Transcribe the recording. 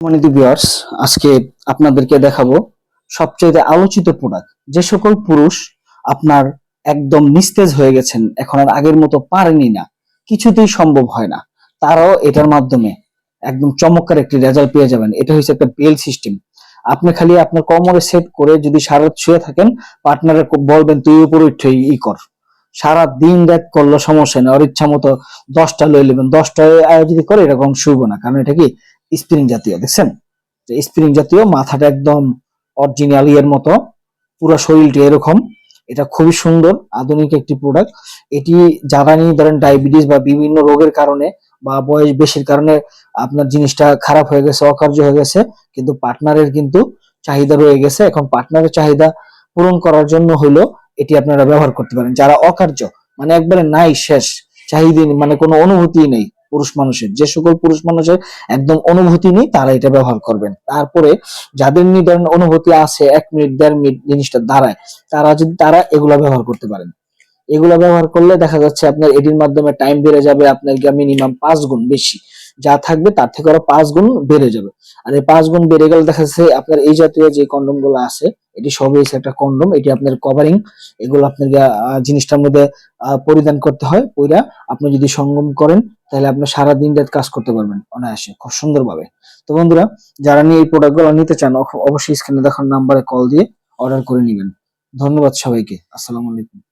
সম্মানিত ভিউয়ার্স আজকে আপনাদেরকে দেখাবো সবচেয়ে আলোচিত প্রোডাক্ট যে সকল পুরুষ আপনার একদম নিস্তেজ হয়ে গেছেন, এখন আর আগের মতো পারেনি না। কিছুতেই সম্ভব হয় না। তারাও এটার মাধ্যমে একদম চমৎকার একটি রেজাল্ট পেয়ে যাবেন। এটা হচ্ছে একটা বেল সিস্টেম আপনি খালি আপনার কোমরে সেট করে যদি সারা শুয়ে থাকেন পার্টনারে বলবেন, তুই উপরে উঠে ই কর। সারা দিন রাত করল সমস্যা নেই। ওর ইচ্ছা মতো দশটা লই নেবেন। দশটায় যদি করে, এরকম শুইব না। কারণ এটা কি? স্প্রিং জাতীয়, দেখছেন? স্প্রিং জাতীয়, মাথাটা একদম অরিজিনাল ইয়ের মতো, পুরো শরীরটা এরকম। এটা খুবই সুন্দর, আধুনিক একটি প্রোডাক্ট এটি যারা নিয়ে ধরেন ডায়াবেটিস বা বিভিন্ন রোগের কারণে বা বয়স বেশির কারণে আপনার জিনিসটা খারাপ হয়ে গেছে, অকার্য হয়ে গেছে, কিন্তু পার্টনারের কিন্তু চাহিদা রয়ে গেছে। এখন পার্টনারের চাহিদা পূরণ করার জন্য হলো এটি আপনারা ব্যবহার করতে পারেন। যারা অকার্য মানে একবারে নাই শেষ, চাহিদা মানে কোনো অনুভূতি নেই। পুরুষ মানুষের। যে সকল পুরুষ মানুষের একদম অনুভূতি নেই, তারা এটা ব্যবহার করবেন। তারপরে যাদের নিদারণ অনুভূতি আছে, এক মিনিট, দেড় মিনিট জিনিসটা দাঁড়ায়, তারা যদি, তারা এগুলা ব্যবহার করতে পারেন। এগুলা ব্যবহার করলে দেখা যাচ্ছে আপনার এটির মাধ্যমে টাইম বেড়ে যাবে, আপনার মিনিমাম পাঁচ গুণ বেশি। যা থাকবে তার থেকে আরও পাঁচ গুণ বেড়ে যাবে। আর এই পাঁচ গুণ বেড়ে গেলে দেখা যাচ্ছে আপনার এই জাতীয় যে কন্ডোমগুলো আছে এটি সবই একটা কন্ডোম এটি আপনার কভারিং এগুলো আপনাকে আহ, জিনিসটার মধ্যে পরিধান করতে হয় পইরা আপনি যদি সঙ্গম করেন তাহলে আপনি সারা দিন রাত কাজ করতে পারবেন অনায়াসে খুব সুন্দরভাবে। তো বন্ধুরা যারা নিয়ে এই প্রোডাক্টগুলো নিতে চান অবশ্যই স্ক্রিনে দেখার নাম্বারে কল দিয়ে অর্ডার করে নেবেন। ধন্যবাদ সবাইকে আসসালামু আলাইকুম।